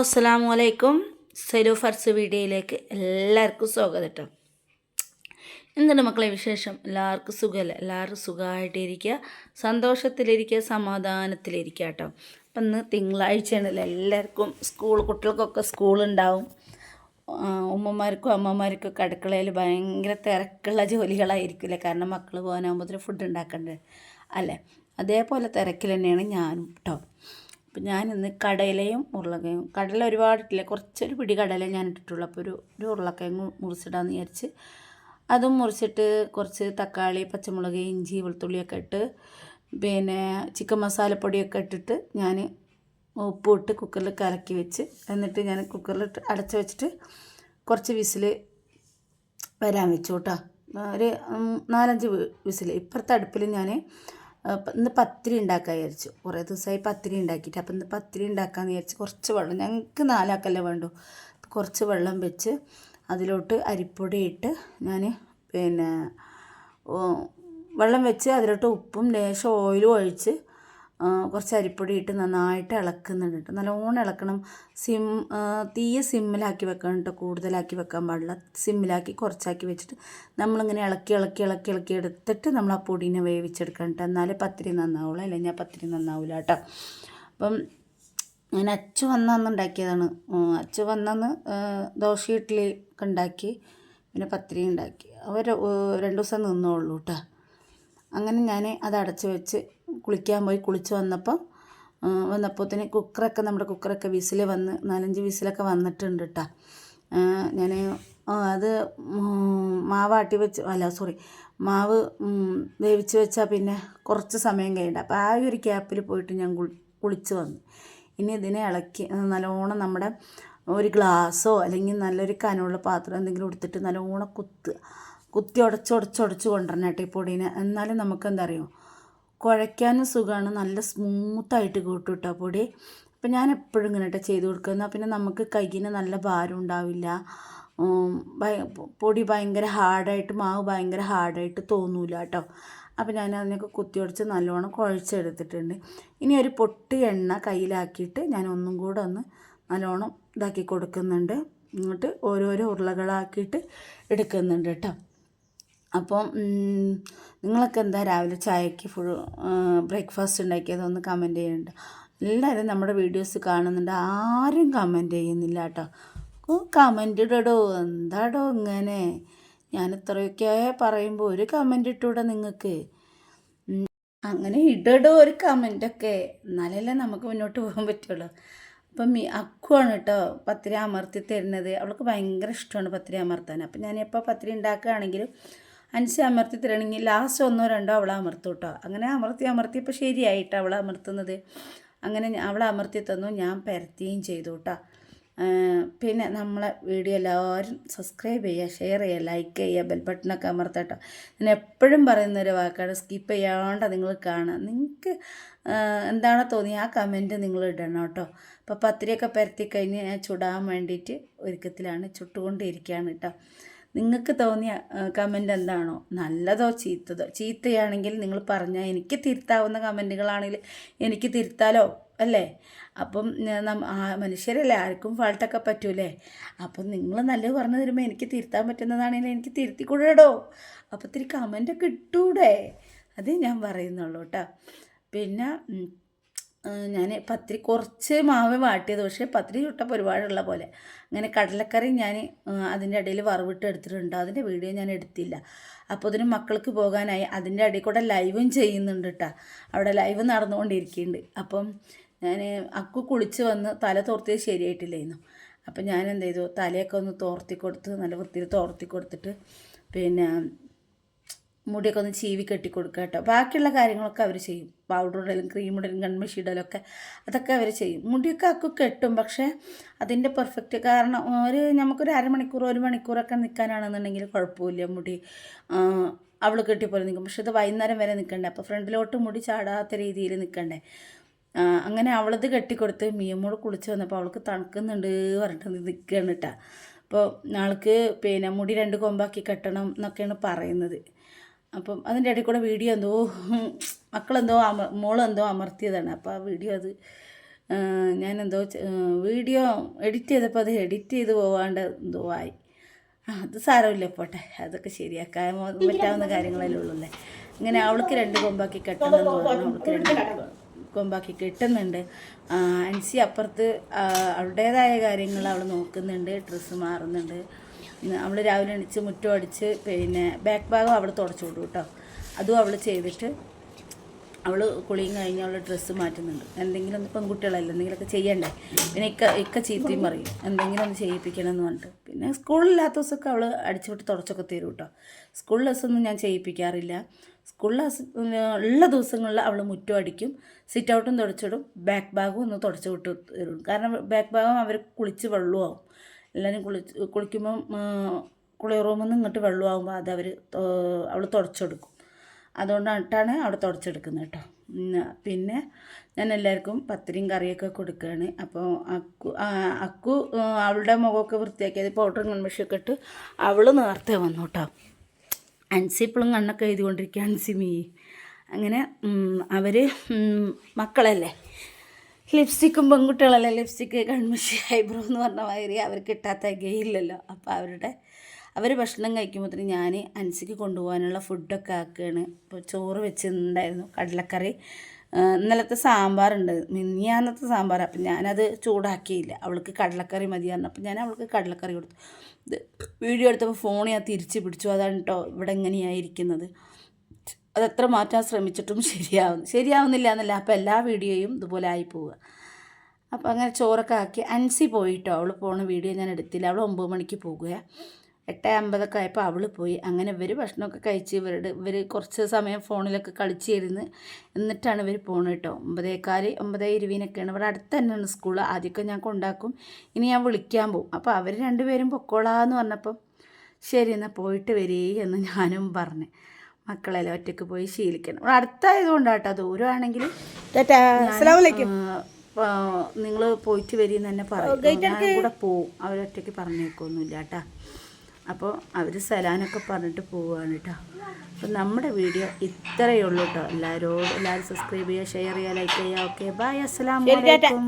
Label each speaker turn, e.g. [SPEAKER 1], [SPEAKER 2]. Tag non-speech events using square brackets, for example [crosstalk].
[SPEAKER 1] അസ്സാം വലൈക്കും സെലു ഫർസ് വീഡിയോയിലേക്ക് എല്ലാവർക്കും സ്വാഗതം. കേട്ടോ എന്താണ് മക്കളെ വിശേഷം? എല്ലാവർക്കും സുഖമല്ല എല്ലാവരും സുഖമായിട്ടിരിക്കുക. സന്തോഷത്തിലിരിക്കുക സമാധാനത്തിലിരിക്കുക കേട്ടോ. അപ്പം ഇന്ന് തിങ്കളാഴ്ചയാണല്ലോ. എല്ലാവർക്കും സ്കൂൾ കുട്ടികൾക്കൊക്കെ സ്കൂളുണ്ടാവും. ഉമ്മമാർക്കും അമ്മമാർക്കും ഒക്കെ അടുക്കളയിൽ ഭയങ്കര തിരക്കുള്ള ജോലികളായിരിക്കില്ലേ? കാരണം മക്കൾ പോകാനാകുമ്പോഴത്തേന് ഫുഡ് ഉണ്ടാക്കണ്ടേ? അല്ലേ? അതേപോലെ തിരക്കിൽ തന്നെയാണ് ഞാനും കേട്ടോ. അപ്പം ഞാനിന്ന് കടലയും ഉരുളക്കയും കടല ഒരുപാടിട്ടില്ല കുറച്ചൊരു പിടി കടല ഞാൻ ഇട്ടിട്ടുള്ളൂ അപ്പോൾ ഒരു ഒരു ഉരുളക്കയും മുറിച്ചിടാമെന്ന് വിചാരിച്ച് അതും മുറിച്ചിട്ട് കുറച്ച് തക്കാളി പച്ചമുളക് ഇഞ്ചി വെളുത്തുള്ളിയൊക്കെ ഇട്ട് പിന്നെ ചിക്കൻ മസാലപ്പൊടിയൊക്കെ ഇട്ടിട്ട് ഞാൻ ഉപ്പ് ഇട്ട് കുക്കറിൽ കലക്കി വെച്ച് എന്നിട്ട് ഞാൻ കുക്കറിൽ ഇട്ട് അടച്ച് വെച്ചിട്ട് കുറച്ച് വിസിൽ വരാൻ വെച്ചു കേട്ടോ. ഒരു നാലഞ്ച് വിസിൽ ഇപ്പുറത്തെ അടുപ്പിൽ ഞാൻ ഇന്ന് പത്തിരി ഉണ്ടാക്കാൻ വിചാരിച്ചു. കുറേ ദിവസമായി പത്തിരി ഉണ്ടാക്കിയിട്ട്. അപ്പം ഇന്ന് പത്തിരി ഉണ്ടാക്കാമെന്ന് വിചാരിച്ച് കുറച്ച് വെള്ളം ഞങ്ങൾക്ക് നാലാക്കല്ലേ വേണ്ടു. കുറച്ച് വെള്ളം വെച്ച് അതിലോട്ട് അരിപ്പൊടി ഇട്ട് ഞാൻ പിന്നെ വെള്ളം വെച്ച് അതിലോട്ട് ഉപ്പും ലേശം ഓയിലും ഒഴിച്ച് കുറച്ച് അരിപ്പൊടി ഇട്ട് നന്നായിട്ട് ഇളക്കുന്നുണ്ട് കേട്ടോ. നല്ലോണം ഇളക്കണം. സിം തീയ സിമ്മിലാക്കി വെക്കണം കേട്ടോ. കൂടുതലാക്കി വെക്കാൻ പാടില്ല. സിമ്മിലാക്കി കുറച്ചാക്കി വെച്ചിട്ട് നമ്മളിങ്ങനെ ഇളക്കി ഇളക്കി ഇളക്കി ഇളക്കി എടുത്തിട്ട് നമ്മൾ ആ പൊടീനെ വേവിച്ചെടുക്കണം കേട്ടോ. എന്നാലേ പത്തിരി നന്നാവുള്ളൂ. അല്ലെങ്കിൽ പത്തിരി നന്നാവില്ല കേട്ടോ. അപ്പം ഞാൻ അച്ചു വന്നന്ന് ഉണ്ടാക്കിയതാണ്. അച്ച് വന്നന്ന് ദോശ ഇഡ്ഡലി ഒക്കെ ഉണ്ടാക്കി. പിന്നെ പത്തിരി ഉണ്ടാക്കി. അവർ രണ്ട് ദിവസം നിന്നോളൂ കേട്ടോ. അങ്ങനെ ഞാൻ അത് അടച്ച് വെച്ച് കുളിക്കാൻ പോയി കുളിച്ച് വന്നപ്പോൾ വന്നപ്പോഴത്തേന് കുക്കറൊക്കെ നമ്മുടെ കുക്കറൊക്കെ വിസിൽ വന്ന് നാലഞ്ച് വിസിലൊക്കെ വന്നിട്ടുണ്ട് കേട്ടോ ഞാൻ അത് മാവാട്ടി വെച്ച് അല്ല സോറി മാവ് വേവിച്ച് വെച്ചാൽ പിന്നെ കുറച്ച് സമയം കഴിയണ്ട. അപ്പോൾ ആ ഒരു ക്യാപ്പിൽ പോയിട്ട് ഞാൻ കുളിച്ച് വന്നു. ഇനി ഇതിനെ ഇളക്കി നല്ലോണം നമ്മുടെ ഒരു ഗ്ലാസ്സോ അല്ലെങ്കിൽ നല്ലൊരു കനമുള്ള പാത്രം എന്തെങ്കിലും എടുത്തിട്ട് നല്ലോണം കുത്ത് കുത്തി ഉടച്ച് കൊണ്ടുവരണം കേട്ടോ ഈ പൊടീനെ. എന്നാലും നമുക്ക് എന്താ അറിയോ? കുഴയ്ക്കാനും സുഖമാണ്. നല്ല സ്മൂത്തായിട്ട് കൂട്ടും കേട്ടോ പൊടി. അപ്പം ഞാൻ എപ്പോഴും ഇങ്ങനെ കേട്ടോ ചെയ്ത് കൊടുക്കുന്ന പിന്നെ നമുക്ക് കയ്യിന് നല്ല ഭാരം ഉണ്ടാവില്ല. പൊടി ഭയങ്കര ഹാർഡായിട്ട് മാവ് ഭയങ്കര ഹാർഡായിട്ട് തോന്നൂല കേട്ടോ അപ്പോൾ ഞാൻ അതിനൊക്കെ കുത്തി ഉടച്ച് നല്ലോണം കുഴച്ചെടുത്തിട്ടുണ്ട്. ഇനി ഒരു പൊട്ടി എണ്ണ കയ്യിലാക്കിയിട്ട് ഞാൻ ഒന്നും കൂടെ ഒന്ന് നല്ലോണം ഇതാക്കി കൊടുക്കുന്നുണ്ട്. എന്നിട്ട് ഓരോരോ ഉരുളകളാക്കിയിട്ട് എടുക്കുന്നുണ്ട് കേട്ടോ. അപ്പം നിങ്ങളൊക്കെ എന്താ രാവിലെ ചായക്ക് ഫുൾ ബ്രേക്ക്ഫാസ്റ്റ് ഉണ്ടാക്കിയതൊന്ന് കമന്റ് ചെയ്യുന്നുണ്ട് എല്ലാവരും നമ്മുടെ വീഡിയോസ് കാണുന്നുണ്ട്. ആരും കമന്റ് ചെയ്യുന്നില്ല കേട്ടോ. കമന്റ് ഇടടോ. എന്താടോ ഇങ്ങനെ? ഞാൻ ഇത്രയൊക്കെ പറയുമ്പോൾ ഒരു കമന്റ് ഇട്ടൂടെ നിങ്ങൾക്ക്? അങ്ങനെ ഇടടോ ഒരു കമന്റൊക്കെ എന്നാലല്ലേ നമുക്ക് മുന്നോട്ട് പോകാൻ പറ്റുള്ളൂ. അപ്പം മീ അക്കുവാണ് കേട്ടോ പത്തിരി അമർത്തി തരുന്നത്. അവൾക്ക് ഭയങ്കര ഇഷ്ടമാണ് പത്തിരി അമർത്താൻ. അപ്പം ഞാൻ എപ്പോൾ പത്തിരി ഉണ്ടാക്കുകയാണെങ്കിലും അൻസി അമർത്തി തരണമെങ്കിൽ ലാസ്റ്റ് ഒന്നോ രണ്ടോ അവളെ അമർത്തും കേട്ടോ അങ്ങനെ അമർത്തി അമർത്തി ഇപ്പോൾ ശരിയായിട്ട് അവളെ അമർത്തുന്നത്. അങ്ങനെ അവളെ അമർത്തി തന്നു. ഞാൻ പരത്തുകയും ചെയ്തു കേട്ടോ പിന്നെ നമ്മളെ വീഡിയോ എല്ലാവരും സബ്സ്ക്രൈബ് ചെയ്യുക ഷെയർ ചെയ്യുക ലൈക്ക് ചെയ്യുക ബെൽ ബട്ടണൊക്കെ അമർത്തട്ടോ ഞാൻ എപ്പോഴും പറയുന്ന ഒരു വാക്കാണ് സ്കിപ്പ് ചെയ്യാണ്ട് നിങ്ങൾ കാണുക. നിങ്ങൾക്ക് എന്താണോ തോന്നി ആ കമന്റ് നിങ്ങൾ ഇടണം കേട്ടോ അപ്പോൾ പത്തിരിയൊക്കെ പരത്തി കഴിഞ്ഞ് ചുടാൻ വേണ്ടിയിട്ട് ഒരുക്കത്തിലാണ് ചുട്ടുകൊണ്ടിരിക്കുകയാണ് കേട്ടോ നിങ്ങൾക്ക് തോന്നിയ കമന്റ് എന്താണോ? നല്ലതോ ചീത്തതോ? ചീത്തയാണെങ്കിൽ നിങ്ങൾ പറഞ്ഞാൽ എനിക്ക് തിരുത്താവുന്ന കമന്റുകളാണെങ്കിൽ എനിക്ക് തിരുത്താലോ? അല്ലേ? അപ്പം നമ്മ നം- ആ മനുഷ്യരല്ലേ? ആർക്കും ഫാൾട്ടൊക്കെ പറ്റൂലേ? അപ്പം നിങ്ങൾ നല്ലത് പറഞ്ഞു തരുമ്പോൾ എനിക്ക് തിരുത്താൻ പറ്റുന്നതാണെങ്കിൽ എനിക്ക് തിരുത്തിക്കൂടോ അപ്പോൾ ഇത്തിരി കമന്റൊക്കെ ഇട്ടൂടെ? അതേ ഞാൻ പറയുന്നുള്ളൂ കേട്ടോ. പിന്നെ ഞാൻ പത്തിരി കുറച്ച് മാവ് വാട്ടിയത് പക്ഷേ പത്തിരി ചുട്ടപ്പോൾ ഒരുപാടുള്ള പോലെ. അങ്ങനെ കടലക്കറി ഞാൻ അതിന്റെ ഇടയിൽ വറവിട്ട് എടുത്തിട്ടുണ്ട്. അതിന്റെ വീഡിയോ ഞാൻ എടുത്തില്ല. അപ്പോൾ ഇതിന് മക്കൾക്ക് പോകാനായി. അതിന്റെ ഇടയിൽ കൂടെ ലൈവും ചെയ്യുന്നുണ്ട് കേട്ടോ അവിടെ ലൈവ് നടന്നുകൊണ്ടിരിക്കുന്നുണ്ട്. അപ്പം ഞാൻ അക്കു കുളിച്ച് വന്ന് തല തോർത്തിയത് ശരിയായിട്ടില്ലായിരുന്നു. അപ്പം ഞാൻ എന്ത് ചെയ്തു? തലയൊക്കെ ഒന്ന് തോർത്തി കൊടുത്ത് നല്ല വൃത്തിയിൽ തോർത്തി കൊടുത്തിട്ട് പിന്നെ മുടിയൊക്കെ ഒന്ന് ചീവി കെട്ടി കൊടുക്കുക കേട്ടോ. ബാക്കിയുള്ള കാര്യങ്ങളൊക്കെ അവർ ചെയ്യും. പൗഡർ ഇടലും ക്രീം ഇടലും കൺമഷി ഒക്കെ അതൊക്കെ അവർ ചെയ്യും. മുടിയൊക്കെ അക്കു കെട്ടും. പക്ഷേ അതിന്റെ പെർഫെക്റ്റ് കാരണം ഒരു നമുക്കൊരു അരമണിക്കൂർ ഒരു മണിക്കൂറൊക്കെ നിൽക്കാനാണെന്നുണ്ടെങ്കിൽ കുഴപ്പമില്ല മുടി. അവൾ കെട്ടിപ്പോലെ നിൽക്കും പക്ഷേ ഇത് വൈകുന്നേരം വരെ നിൽക്കണ്ടേ അപ്പോൾ ഫ്രണ്ടിലോട്ട് മുടി ചാടാത്ത രീതിയിൽ നിൽക്കണ്ടേ അങ്ങനെ അവളത് കെട്ടിക്കൊടുത്ത് മിയമ്മോട് കുളിച്ച് വന്നപ്പോൾ അവൾക്ക് തണുക്കുന്നുണ്ട് പറഞ്ഞിട്ട് നിൽക്കുകയാണ് കേട്ടോ. അപ്പോൾ ആൾക്ക് പിന്നെ മുടി രണ്ട് കൊമ്പാക്കി കെട്ടണം എന്നൊക്കെയാണ് പറയുന്നത്. അപ്പം അതിന്റെ ഇടയിൽ കൂടെ വീഡിയോ എന്തോ [laughs] മക്കളെന്തോ അമ മോളെന്തോ അമർത്തിയതാണ്. അപ്പോൾ ആ വീഡിയോ അത് ഞാൻ എന്തോ വീഡിയോ എഡിറ്റ് ചെയ്തപ്പോൾ അത് എഡിറ്റ് ചെയ്ത് പോകാണ്ട് എന്തോ ആയി. അത് സാരമില്ല പോട്ടെ. അതൊക്കെ ശരിയാക്കാൻ പറ്റാവുന്ന കാര്യങ്ങളല്ലേ ഉള്ളൂ അല്ലേ ഇങ്ങനെ അവൾക്ക് രണ്ട് കൊമ്പാക്കി കെട്ടണമെന്ന് പറഞ്ഞു. അവൾക്ക് രണ്ട് കൊമ്പാക്കി കെട്ടുന്നുണ്ട്. അൻസി അപ്പുറത്ത് അവളുടേതായ കാര്യങ്ങൾ അവൾ നോക്കുന്നുണ്ട്. ഡ്രസ്സ് മാറുന്നുണ്ട്. അവൾ രാവിലെ എണീച്ച് മുറ്റം അടിച്ച് പിന്നെ ബാക്ക് ഭാഗം അവൾ തുടച്ചു വിടും കേട്ടോ അതും അവൾ ചെയ്തിട്ട് അവൾ കുളിയും കഴിഞ്ഞ് അവൾ ഡ്രസ്സ് മാറ്റുന്നുണ്ട്. എന്തെങ്കിലും ഒന്ന് പെൺകുട്ടികളല്ലേ എന്തെങ്കിലുമൊക്കെ ചെയ്യണ്ടേ? പിന്നെ ഇക്ക ഇക്ക ചീത്തയും പറയും. എന്തെങ്കിലും ഒന്ന് ചെയ്യിപ്പിക്കണം എന്ന് പറഞ്ഞിട്ട്. പിന്നെ സ്കൂളില്ലാത്ത ദിവസമൊക്കെ അവൾ അടിച്ചുവിട്ട് തുടച്ചൊക്കെ തരും കേട്ടോ സ്കൂളിൽ ദിവസമൊന്നും ഞാൻ ചെയ്യിപ്പിക്കാറില്ല. സ്കൂളിൽ ഉള്ള ദിവസങ്ങളിൽ അവൾ മുറ്റം അടിക്കും സിറ്റ് ഔട്ടും തുടച്ചിടും ബാക്ക് ബാഗും ഒന്ന് തുടച്ചു വിട്ട് തരും. കാരണം ബാക്ക് ഭാഗം അവർ കുളിച്ച് വെള്ളമാവും എല്ലാവരും കുളിച്ച് കുളിക്കുമ്പം കുളി റൂമിൽ നിന്ന് ഇങ്ങോട്ട് വെള്ളമാകുമ്പോൾ അത് അവർ അവൾ തുടച്ചെടുക്കും. അതുകൊണ്ടിട്ടാണ് അവിടെ തുടച്ചെടുക്കുന്നത് കേട്ടോ. പിന്നെ ഞാൻ എല്ലാവർക്കും പത്തിരിയും കറിയൊക്കെ കൊടുക്കുകയാണ്. അപ്പോൾ അക്കു അക്കു അവളുടെ മുഖമൊക്കെ വൃത്തിയാക്കിയത് പൗഡറും കൺമിഷൊക്കെ ഇട്ട് അവൾ നേരത്തെ വന്നു കേട്ടോ. അൻസി ഇപ്പോഴും കണ്ണൊക്കെ എഴുതിക്കൊണ്ടിരിക്കുക അൻസി മീ. അങ്ങനെ അവർ മക്കളല്ലേ? ലിപ്സ്റ്റിക്കും പെൺകുട്ടികളല്ലേ? ലിപ്സ്റ്റിക്ക് കൺമിഷി ഐബ്രോ എന്ന് പറഞ്ഞ മാതിരി അവർക്ക് കിട്ടാത്ത ഗെയില്ലല്ലോ അപ്പോൾ അവരുടെ അവർ ഭക്ഷണം കഴിക്കുമ്പോഴത്തേന് ഞാൻ അൻസിക്ക് കൊണ്ടുപോകാനുള്ള ഫുഡൊക്കെ ആക്കുകയാണ്. ഇപ്പോൾ ചോറ് വെച്ചിട്ടുണ്ടായിരുന്നു. കടലക്കറി. ഇന്നലത്തെ സാമ്പാറുണ്ട്. മിനിയാന്നത്തെ സാമ്പാർ അപ്പം ഞാനത് ചൂടാക്കിയില്ല. അവൾക്ക് കടലക്കറി മതിയായിരുന്നു അപ്പം ഞാൻ അവൾക്ക് കടലക്കറി കൊടുത്തു. വീഡിയോ എടുത്തപ്പോൾ ഫോൺ ഞാൻ തിരിച്ച് പിടിച്ചു. അതാണ് കേട്ടോ ഇവിടെ ഇങ്ങനെയായിരിക്കുന്നത്. അതെത്ര മാറ്റാൻ ശ്രമിച്ചിട്ടും ശരിയാവുന്നു ശരിയാവുന്നില്ല എന്നല്ല. അപ്പോൾ എല്ലാ വീഡിയോയും ഇതുപോലെ ആയി പോവുക. അപ്പോൾ അങ്ങനെ ചോറൊക്കെ ആക്കി അൻസി പോയിട്ടോ? അവൾ പോണ വീഡിയോ ഞാൻ എടുത്തില്ല. അവൾ ഒമ്പത് മണിക്ക് പോകുക. എട്ട് അമ്പതൊക്കെ ആയപ്പോൾ അവൾ പോയി. അങ്ങനെ ഇവർ ഭക്ഷണമൊക്കെ കഴിച്ച് ഇവരുടെ ഇവർ കുറച്ച് സമയം ഫോണിലൊക്കെ കളിച്ചിരുന്ന് എന്നിട്ടാണ് ഇവർ പോണത് കേട്ടോ. ഒമ്പതേക്കാൽ ഒമ്പതേ ഇരുപതിനൊക്കെയാണ് ഇവിടെ അടുത്ത് തന്നെയാണ് സ്കൂൾ. ആദ്യമൊക്കെ ഞാൻ കൊണ്ടാക്കും. ഇനി ഞാൻ വിളിക്കാൻ പോകും. അപ്പോൾ അവർ രണ്ടുപേരും പൊക്കോളാന്ന് പറഞ്ഞപ്പം ശരി എന്നാൽ പോയിട്ട് വരേ എന്ന് ഞാനും പറഞ്ഞു. മക്കളെല്ലാം ഒറ്റയ്ക്ക് പോയി ശീലിക്കണം. അടുത്തായതുകൊണ്ടാട്ടോ ദൂരമാണെങ്കിൽ നിങ്ങൾ പോയിട്ട് വരീന്ന് തന്നെ പറയും. ഞാൻ കൂടെ പോവും. അവരൊറ്റയ്ക്ക് പറഞ്ഞേക്കൊന്നുമില്ല കേട്ടാ അപ്പോൾ അവർ സലാനൊക്കെ പറഞ്ഞിട്ട് പോവുകയാണ് കേട്ടോ അപ്പോൾ നമ്മുടെ വീഡിയോ ഇത്രയേ ഉള്ളൂ കേട്ടോ എല്ലാവരോടും എല്ലാവരും സബ്സ്ക്രൈബ് ചെയ്യുക ഷെയർ ചെയ്യുക ലൈക്ക് ചെയ്യുക. ഓക്കെ ബൈ അസ്സലാമു അലൈക്കും.